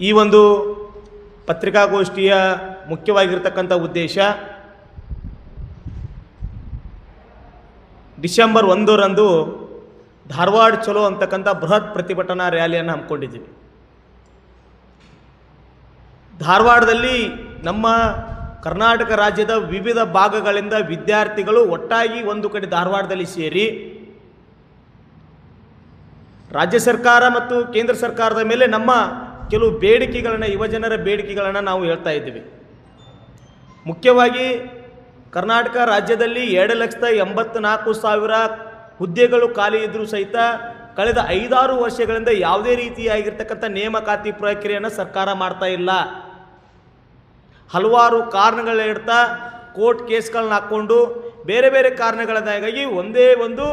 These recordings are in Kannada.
ಈ ಒಂದು ಪತ್ರಿಕಾಗೋಷ್ಠಿಯ ಮುಖ್ಯವಾಗಿರ್ತಕ್ಕಂಥ ಉದ್ದೇಶ ಡಿಸೆಂಬರ್ ಒಂದರಂದು ಧಾರವಾಡ ಚಲೋ ಅಂತಕ್ಕಂಥ ಬೃಹತ್ ಪ್ರತಿಭಟನಾ ರ್ಯಾಲಿಯನ್ನು ಹಮ್ಮಿಕೊಂಡಿದ್ದೀವಿ. ಧಾರವಾಡದಲ್ಲಿ ನಮ್ಮ ಕರ್ನಾಟಕ ರಾಜ್ಯದ ವಿವಿಧ ಭಾಗಗಳಿಂದ ವಿದ್ಯಾರ್ಥಿಗಳು ಒಟ್ಟಾಗಿ ಒಂದು ಕಡೆ ಧಾರವಾಡದಲ್ಲಿ ಸೇರಿ ರಾಜ್ಯ ಸರ್ಕಾರ ಮತ್ತು ಕೇಂದ್ರ ಸರ್ಕಾರದ ಮೇಲೆ ನಮ್ಮ ಕೆಲವು ಬೇಡಿಕೆಗಳನ್ನು, ಯುವಜನರ ಬೇಡಿಕೆಗಳನ್ನು ನಾವು ಹೇಳ್ತಾ ಇದ್ದೀವಿ. ಮುಖ್ಯವಾಗಿ ಕರ್ನಾಟಕ ರಾಜ್ಯದಲ್ಲಿ ಎರಡು ಲಕ್ಷದ ಎಂಬತ್ನಾಲ್ಕು ಸಾವಿರ ಹುದ್ದೆಗಳು ಖಾಲಿ ಇದ್ದರೂ ಸಹಿತ ಕಳೆದ ಐದಾರು ವರ್ಷಗಳಿಂದ ಯಾವುದೇ ರೀತಿಯಾಗಿರ್ತಕ್ಕಂಥ ನೇಮಕಾತಿ ಪ್ರಕ್ರಿಯೆಯನ್ನು ಸರ್ಕಾರ ಮಾಡ್ತಾ ಇಲ್ಲ. ಹಲವಾರು ಕಾರಣಗಳ ಇಡ್ತಾ ಕೋರ್ಟ್ ಕೇಸ್ಗಳನ್ನ ಹಾಕ್ಕೊಂಡು ಬೇರೆ ಬೇರೆ ಕಾರಣಗಳದಾಗಿ ಒಂದೇ ಒಂದು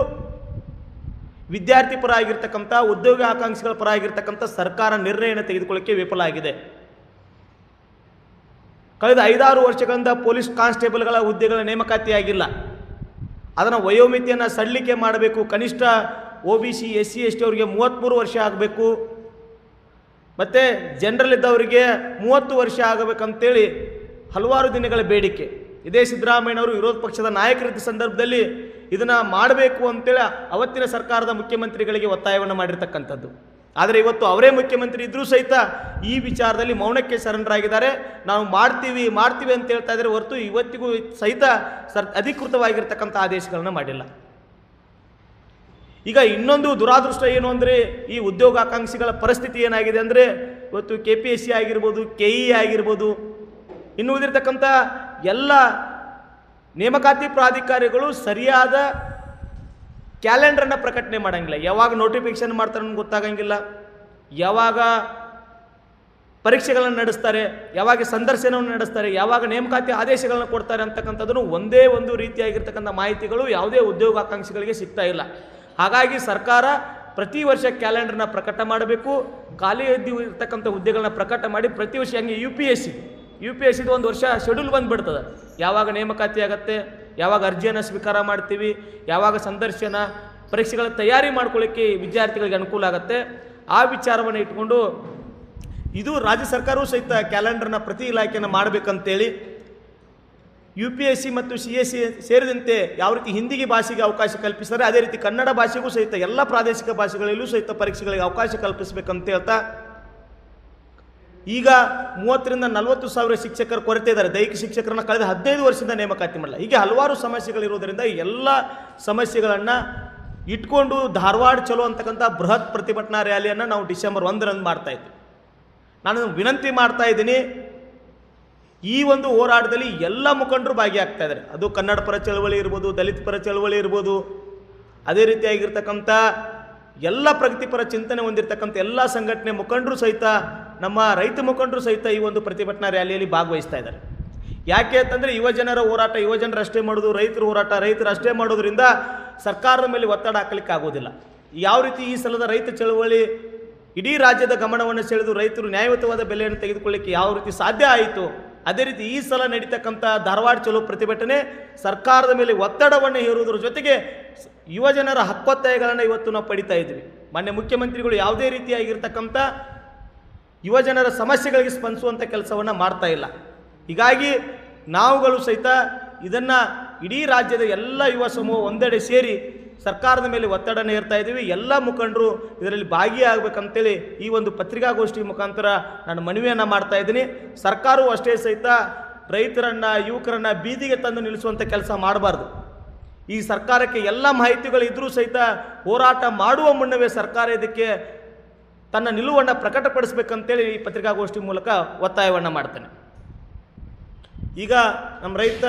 ವಿದ್ಯಾರ್ಥಿ ಪರ ಆಗಿರ್ತಕ್ಕಂಥ ಉದ್ಯೋಗ ಆಕಾಂಕ್ಷಿಗಳ ಪರ ಆಗಿರ್ತಕ್ಕಂಥ ಸರ್ಕಾರ ನಿರ್ಣಯನ ತೆಗೆದುಕೊಳ್ಳಕ್ಕೆ ವಿಫಲ ಆಗಿದೆ. ಕಳೆದ ಐದಾರು ವರ್ಷಗಳಿಂದ ಪೊಲೀಸ್ ಕಾನ್ಸ್ಟೇಬಲ್ಗಳ ಹುದ್ದೆಗಳ ನೇಮಕಾತಿಯಾಗಿಲ್ಲ ಅದನ್ನು ವಯೋಮಿತಿಯನ್ನು ಸಡಿಲಿಕೆ ಮಾಡಬೇಕು. ಕನಿಷ್ಠ O B C, S C, S T ಅವರಿಗೆ ಮೂವತ್ತ್ಮೂರು ವರ್ಷ ಆಗಬೇಕು. ಮತ್ತು ಜನರಲ್ ಇದ್ದವರಿಗೆ ಮೂವತ್ತು ವರ್ಷ ಆಗಬೇಕಂತೇಳಿ ಹಲವಾರು ದಿನಗಳ ಬೇಡಿಕೆ. ಇದೇ ಸಿದ್ದರಾಮಯ್ಯನವರು ವಿರೋಧ ಪಕ್ಷದ ನಾಯಕರಿದ್ದ ಸಂದರ್ಭದಲ್ಲಿ ಇದನ್ನು ಮಾಡಬೇಕು ಅಂತೇಳಿ ಅವತ್ತಿನ ಸರ್ಕಾರದ ಮುಖ್ಯಮಂತ್ರಿಗಳಿಗೆ ಒತ್ತಾಯವನ್ನು ಮಾಡಿರ್ತಕ್ಕಂಥದ್ದು. ಆದರೆ ಇವತ್ತು ಅವರೇ ಮುಖ್ಯಮಂತ್ರಿ ಇದ್ದರೂ ಸಹಿತ ಈ ವಿಚಾರದಲ್ಲಿ ಮೌನಕ್ಕೆ ಶರಣರಾಗಿದ್ದಾರೆ. ನಾವು ಮಾಡ್ತೀವಿ ಮಾಡ್ತೀವಿ ಅಂತ ಹೇಳ್ತಾ ಇದ್ದಾರೆ ಹೊರತು ಇವತ್ತಿಗೂ ಸಹಿತ ಸರ್, ಅಧಿಕೃತವಾಗಿರ್ತಕ್ಕಂಥ ಆದೇಶಗಳನ್ನು ಮಾಡಿಲ್ಲ. ಈಗ ಇನ್ನೊಂದು ದುರಾದೃಷ್ಟ ಏನು ಅಂದರೆ ಈ ಉದ್ಯೋಗಾಕಾಂಕ್ಷಿಗಳ ಪರಿಸ್ಥಿತಿ ಏನಾಗಿದೆ ಅಂದರೆ ಇವತ್ತು ಕೆ ಪಿ ಎಸ್ ಸಿ ಆಗಿರ್ಬೋದು ಕೆ ಇ ಆಗಿರ್ಬೋದು, ಇನ್ನು ಉಳಿದಿರ್ತಕ್ಕಂಥ ಎಲ್ಲ ನೇಮಕಾತಿ ಪ್ರಾಧಿಕಾರಿಗಳು ಸರಿಯಾದ ಕ್ಯಾಲೆಂಡರನ್ನು ಪ್ರಕಟಣೆ ಮಾಡೋಂಗಿಲ್ಲ. ಯಾವಾಗ ನೋಟಿಫಿಕೇಶನ್ ಮಾಡ್ತಾರೆ ಗೊತ್ತಾಗಂಗಿಲ್ಲ. ಯಾವಾಗ ಪರೀಕ್ಷೆಗಳನ್ನು ನಡೆಸ್ತಾರೆ, ಯಾವಾಗ ಸಂದರ್ಶನವನ್ನು ನಡೆಸ್ತಾರೆ, ಯಾವಾಗ ನೇಮಕಾತಿ ಆದೇಶಗಳನ್ನು ಕೊಡ್ತಾರೆ ಅಂತಕ್ಕಂಥದ್ದನ್ನು ಒಂದೇ ಒಂದು ರೀತಿಯಾಗಿರ್ತಕ್ಕಂಥ ಮಾಹಿತಿಗಳು ಯಾವುದೇ ಉದ್ಯೋಗಾಕಾಂಕ್ಷಿಗಳಿಗೆ ಸಿಗ್ತಾ ಇಲ್ಲ. ಹಾಗಾಗಿ ಸರ್ಕಾರ ಪ್ರತಿ ವರ್ಷ ಕ್ಯಾಲೆಂಡರ್ನ ಪ್ರಕಟ ಮಾಡಬೇಕು. ಖಾಲಿ ಇರ್ತಕ್ಕಂಥ ಹುದ್ದೆಗಳನ್ನ ಪ್ರಕಟ ಮಾಡಿ ಪ್ರತಿ ವರ್ಷ ಹಂಗೆ U P S C. U P S ಸಿದು ಒಂದು ವರ್ಷ ಶೆಡ್ಯೂಲ್ ಬಂದುಬಿಡ್ತದೆ. ಯಾವಾಗ ನೇಮಕಾತಿ ಆಗತ್ತೆ, ಯಾವಾಗ ಅರ್ಜಿಯನ್ನು ಸ್ವೀಕಾರ ಮಾಡ್ತೀವಿ, ಯಾವಾಗ ಸಂದರ್ಶನ ಪರೀಕ್ಷೆಗಳ ತಯಾರಿ ಮಾಡ್ಕೊಳ್ಳಿಕ್ಕೆ ವಿದ್ಯಾರ್ಥಿಗಳಿಗೆ ಅನುಕೂಲ ಆಗುತ್ತೆ. ಆ ವಿಚಾರವನ್ನು ಇಟ್ಕೊಂಡು ಇದು ರಾಜ್ಯ ಸರ್ಕಾರವೂ ಸಹಿತ ಕ್ಯಾಲೆಂಡರ್ನ ಪ್ರತಿ ಇಲಾಖೆಯನ್ನು ಮಾಡಬೇಕಂತೇಳಿ ಯು ಪಿ ಎಸ್ ಸಿ ಮತ್ತು ಸಿ ಎಸ್ ಸಿ ಸೇರಿದಂತೆ ಯಾವ ರೀತಿ ಹಿಂದಿಗೆ ಭಾಷೆಗೆ ಅವಕಾಶ ಕಲ್ಪಿಸ್ತಾರೆ ಅದೇ ರೀತಿ ಕನ್ನಡ ಭಾಷೆಗೂ ಸಹಿತ ಎಲ್ಲ ಪ್ರಾದೇಶಿಕ ಭಾಷೆಗಳಲ್ಲೂ ಸಹಿತ ಪರೀಕ್ಷೆಗಳಿಗೆ ಅವಕಾಶ ಕಲ್ಪಿಸಬೇಕಂತ ಹೇಳ್ತಾ ಈಗ ಮೂವತ್ತರಿಂದ ನಲವತ್ತು ಸಾವಿರ ಶಿಕ್ಷಕರ ಕೊರತೆ ಇದ್ದಾರೆ. ದೈಹಿಕ ಶಿಕ್ಷಕರನ್ನ ಕಳೆದ ಹದಿನೈದು ವರ್ಷದಿಂದ ನೇಮಕಾತಿ ಮಾಡಲ್ಲ. ಹೀಗೆ ಹಲವಾರು ಸಮಸ್ಯೆಗಳಿರೋದರಿಂದ ಎಲ್ಲ ಸಮಸ್ಯೆಗಳನ್ನು ಇಟ್ಕೊಂಡು ಧಾರವಾಡ ಚಲೋ ಅಂತಕ್ಕಂಥ ಬೃಹತ್ ಪ್ರತಿಭಟನಾ ರ್ಯಾಲಿಯನ್ನು ನಾವು ಡಿಸೆಂಬರ್ ಒಂದರಂದು ಮಾಡ್ತಾ ಇದ್ವಿ. ನಾನು ವಿನಂತಿ ಮಾಡ್ತಾ ಇದ್ದೀನಿ, ಈ ಒಂದು ಹೋರಾಟದಲ್ಲಿ ಎಲ್ಲ ಮುಖಂಡರು ಭಾಗಿಯಾಗ್ತಾ ಇದ್ದಾರೆ. ಅದು ಕನ್ನಡ ಪರ ಚಳವಳಿ ಇರ್ಬೋದು, ದಲಿತ ಪರ ಚಳವಳಿ ಇರ್ಬೋದು, ಅದೇ ರೀತಿಯಾಗಿರ್ತಕ್ಕಂಥ ಎಲ್ಲ ಪ್ರಗತಿಪರ ಚಿಂತನೆ ಹೊಂದಿರತಕ್ಕಂಥ ಎಲ್ಲ ಸಂಘಟನೆ ಮುಖಂಡರು ಸಹಿತ ನಮ್ಮ ರೈತ ಮುಖಂಡರು ಸಹಿತ ಈ ಒಂದು ಪ್ರತಿಭಟನಾ ರ್ಯಾಲಿಯಲ್ಲಿ ಭಾಗವಹಿಸ್ತಾ ಇದ್ದಾರೆ. ಯಾಕೆ ಅಂತಂದರೆ ಯುವಜನರ ಹೋರಾಟ ಯುವಜನರು ಅಷ್ಟೇ ಮಾಡೋದು, ರೈತರ ಹೋರಾಟ, ರೈತರು ಅಷ್ಟೇ ಮಾಡೋದ್ರಿಂದ ಸರ್ಕಾರದ ಮೇಲೆ ಒತ್ತಡ ಹಾಕಲಿಕ್ಕೆ ಆಗೋದಿಲ್ಲ ಯಾವ ರೀತಿ ಈ ಸಲದ ರೈತ ಚಳವಳಿ ಇಡೀ ರಾಜ್ಯದ ಗಮನವನ್ನು ಸೆಳೆದು ರೈತರು ನ್ಯಾಯಯುತವಾದ ಬೆಲೆಯನ್ನು ತೆಗೆದುಕೊಳ್ಳಿಕ್ಕೆ ಯಾವ ರೀತಿ ಸಾಧ್ಯ ಆಯಿತು, ಅದೇ ರೀತಿ ಈ ಸಲ ನಡೀತಕ್ಕಂಥ ಧಾರವಾಡ ಚಲೋ ಪ್ರತಿಭಟನೆ ಸರ್ಕಾರದ ಮೇಲೆ ಒತ್ತಡವನ್ನು ಹೇರುವುದರ ಜೊತೆಗೆ ಯುವಜನರ ಹಕ್ಕೊತ್ತಾಯಗಳನ್ನು ಇವತ್ತು ನಾವು ಪಡಿತಾ ಇದ್ವಿ. ಮಾನ್ಯ ಮುಖ್ಯಮಂತ್ರಿಗಳು ಯಾವುದೇ ರೀತಿಯಾಗಿರ್ತಕ್ಕಂಥ ಯುವಜನರ ಸಮಸ್ಯೆಗಳಿಗೆ ಸ್ಪಂದಿಸುವಂಥ ಕೆಲಸವನ್ನು ಮಾಡ್ತಾ ಇಲ್ಲ. ಹೀಗಾಗಿ ನಾವುಗಳು ಸಹಿತ ಇದನ್ನು ಇಡೀ ರಾಜ್ಯದ ಎಲ್ಲ ಯುವ ಸಮೂಹ ಒಂದೆಡೆ ಸೇರಿ ಸರ್ಕಾರದ ಮೇಲೆ ಒತ್ತಡನ ಹೇರ್ತಾ ಇದ್ದೀವಿ. ಎಲ್ಲ ಮುಖಂಡರು ಇದರಲ್ಲಿ ಭಾಗಿಯಾಗಬೇಕಂತೇಳಿ ಈ ಒಂದು ಪತ್ರಿಕಾಗೋಷ್ಠಿ ಮುಖಾಂತರ ನಾನು ಮನವಿಯನ್ನು ಮಾಡ್ತಾ ಇದ್ದೀನಿ. ಸರ್ಕಾರವು ಅಷ್ಟೇ ಸಹಿತ ರೈತರನ್ನು, ಯುವಕರನ್ನು ಬೀದಿಗೆ ತಂದು ನಿಲ್ಲಿಸುವಂಥ ಕೆಲಸ ಮಾಡಬಾರ್ದು. ಈ ಸರ್ಕಾರಕ್ಕೆ ಎಲ್ಲ ಮಾಹಿತಿಗಳು ಇದ್ರೂ ಸಹಿತ ಹೋರಾಟ ಮಾಡುವ ಮುನ್ನವೇ ಸರ್ಕಾರ ಇದಕ್ಕೆ ತನ್ನ ನಿಲುವನ್ನು ಪ್ರಕಟಪಡಿಸಬೇಕಂತೇಳಿ ಈ ಪತ್ರಿಕಾಗೋಷ್ಠಿ ಮೂಲಕ ಒತ್ತಾಯವನ್ನು ಮಾಡ್ತೇನೆ. ಈಗ ನಮ್ಮ ರೈತ